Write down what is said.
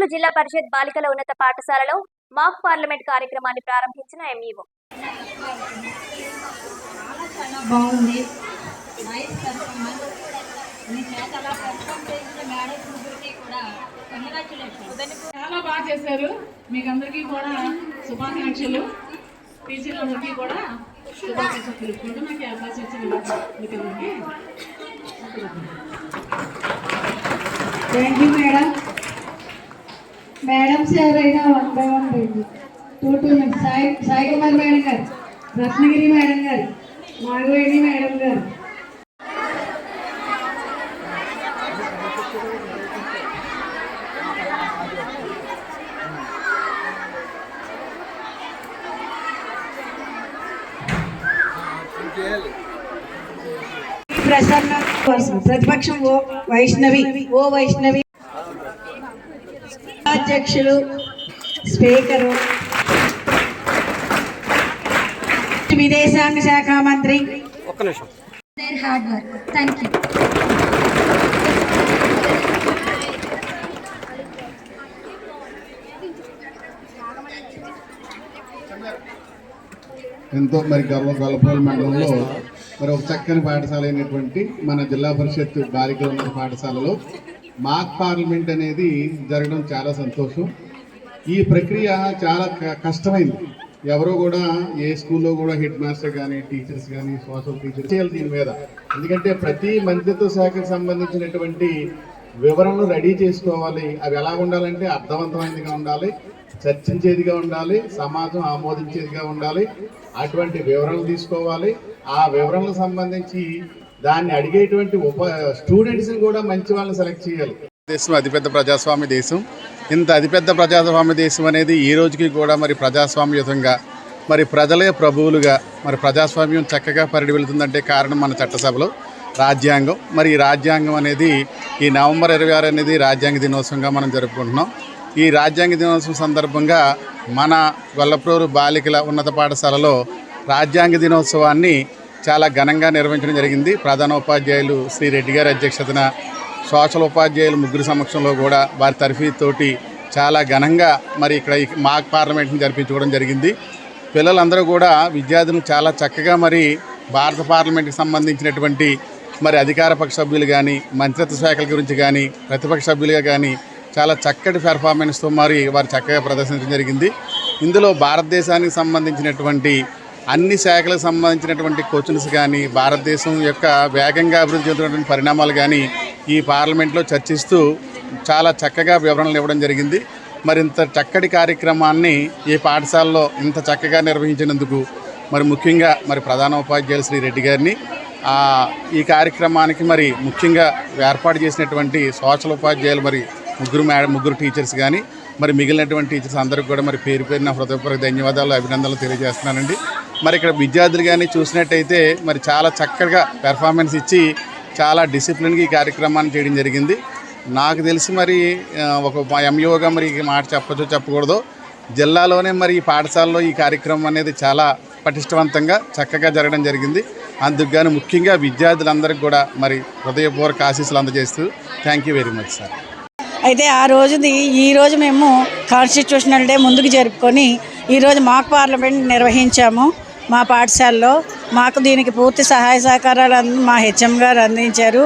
కర్నూలు జిల్లా పరిషత్ బాలికల ఉన్నత పాఠశాలలో మాక్ పార్లమెంట్ కార్యక్రమాన్ని ప్రారంభించిన ఎంఈఓ. చాలా బాగుంది. బాగా చేశారు. మీకు అందరికీ కూడా శుభాకాంక్షలు. టీచర్లందరికీ కూడా శుభాకాంక్షలు తెలుపుకుంటూ నాకు అవకాశం ఇచ్చిన మీకు అందరికీ thank you madam మేడమ్స్ ఎవరైనా వన్ బై వన్ రండి two two minutes Sai Sai Kumar madam గారు రత్నగిరి మేడం గారు నాగవేణి మేడం గారు ప్రసన్న ప్రతిపక్షం ఓ వైష్ణవి ఓ వైష్ణవి అధ్యక్షులు స్పీకరు విదేశాంగ శాఖ మంత్రి. హార్డ్ వర్క్ థ్యాంక్ యూ ఎంతో మరి గర్వ గొల్లపల్లి మండలంలో మరి ఒక చక్కని పాఠశాల అయినటువంటి మన జిల్లా పరిషత్ బాలికల ఉన్నత పాఠశాలలో మాక్ పార్లమెంట్ అనేది జరగడం చాలా సంతోషం. ఈ ప్రక్రియ చాలా క- కష్టమైంది. ఎవరో కూడా ఏ స్కూల్లో కూడా హెడ్ మాస్టర్ కానీ టీచర్స్ కానీ సోషల్ టీచర్స్ చేయాలి దీని మీద. ఎందుకంటే ప్రతి మంత్రిత్వ శాఖకు సంబంధించినటువంటి వివరణలు రెడీ చేసుకోవాలి. అవి ఎలా ఉండాలంటే అర్థవంతమైనదిగా ఉండాలి చర్చించేదిగా ఉండాలి సమాజం ఆమోదించేదిగా ఉండాలి. అటువంటి వివరణలు తీసుకోవాలి. ఆ వివరణలకు సంబంధించి దాన్ని అడిగేటువంటి ఉప స్టూడెంట్స్ని కూడా మంచి వాళ్ళని సెలెక్ట్ చేయాలి. దేశం అతిపెద్ద ప్రజాస్వామ్య దేశం. ఇంత అతిపెద్ద ప్రజాస్వామ్య దేశం అనేది ఈ రోజుకి కూడా మరి ప్రజాస్వామ్యయుతంగా మరి ప్రజలే ప్రభువులుగా మరి ప్రజాస్వామ్యం చక్కగా పరిడి వెళుతుందంటే కారణం మన చట్టసభలో రాజ్యాంగం. మరి ఈ రాజ్యాంగం అనేది ఈ నవంబర్ ఇరవై ఆరు అనేది రాజ్యాంగ దినోత్సవంగా మనం జరుపుకుంటున్నాం. ఈ రాజ్యాంగ దినోత్సవం సందర్భంగా మన గొల్లప్రోరు బాలికల ఉన్నత పాఠశాలలో రాజ్యాంగ దినోత్సవాన్ని చాలా ఘనంగా నిర్వహించడం జరిగింది. ప్రధాన ఉపాధ్యాయులు శ్రీ రెడ్డి గారి అధ్యక్షతన సోషల్ ఉపాధ్యాయులు ముగ్గురు సమక్షంలో కూడా వారి తరఫీతోటి చాలా ఘనంగా మరి ఇక్కడ మాక్ పార్లమెంట్ని జరిపించుకోవడం జరిగింది. పిల్లలందరూ కూడా విద్యార్థులను చాలా చక్కగా మరి భారత పార్లమెంట్కి సంబంధించినటువంటి మరి అధికార పక్ష సభ్యులు కానీ మంత్రిత్వ శాఖల గురించి కానీ ప్రతిపక్ష సభ్యులుగా కానీ చాలా చక్కటి పెర్ఫార్మెన్స్తో మరి వారు చక్కగా ప్రదర్శించడం జరిగింది. ఇందులో భారతదేశానికి సంబంధించినటువంటి అన్ని శాఖలకు సంబంధించినటువంటి క్వశ్చన్స్ కానీ భారతదేశం యొక్క వేగంగా అభివృద్ధి చెందుతున్నటువంటి పరిణామాలు కానీ ఈ పార్లమెంట్లో చర్చిస్తూ చాలా చక్కగా వివరణలు ఇవ్వడం జరిగింది. మరి ఇంత చక్కటి కార్యక్రమాన్ని ఈ పాఠశాలలో ఇంత చక్కగా నిర్వహించినందుకు మరి ముఖ్యంగా మరి ప్రధాన ఉపాధ్యాయులు శ్రీ రెడ్డి గారిని ఈ కార్యక్రమానికి మరి ముఖ్యంగా ఏర్పాటు చేసినటువంటి సోషల్ ఉపాధ్యాయులు మరి ముగ్గురు మేడం ముగ్గురు టీచర్స్ కానీ మరి మిగిలినటువంటి టీచర్స్ అందరికీ కూడా మరి పేరు పేరున హృదయపూర్వక ధన్యవాదాలు అభినందనలు తెలియజేస్తున్నానండి. మరి ఇక్కడ విద్యార్థులు కానీ చూసినట్టయితే మరి చాలా చక్కగా పెర్ఫార్మెన్స్ ఇచ్చి చాలా డిసిప్లిన్గా ఈ కార్యక్రమాన్ని చేయడం జరిగింది. నాకు తెలిసి మరి ఒక ఎంఈఓగా మరి మాట చెప్పచ్చో చెప్పకూడదు జిల్లాలోనే మరి ఈ పాఠశాలలో ఈ కార్యక్రమం అనేది చాలా పటిష్టవంతంగా చక్కగా జరగడం జరిగింది. అందుకు ముఖ్యంగా విద్యార్థులందరికీ కూడా మరి హృదయపూర్వక ఆశీస్సులు అందజేస్తూ thank you very much sir అయితే ఆ రోజుది ఈ రోజు మేము కాన్స్టిట్యూషనల్ డే ముందుకు జరుపుకొని ఈరోజు మాక్ పార్లమెంట్ నిర్వహించాము. మా పాఠశాలలో మాకు దీనికి పూర్తి సహాయ సహకారాలు మా హెచ్ఎం గారు అందించారు.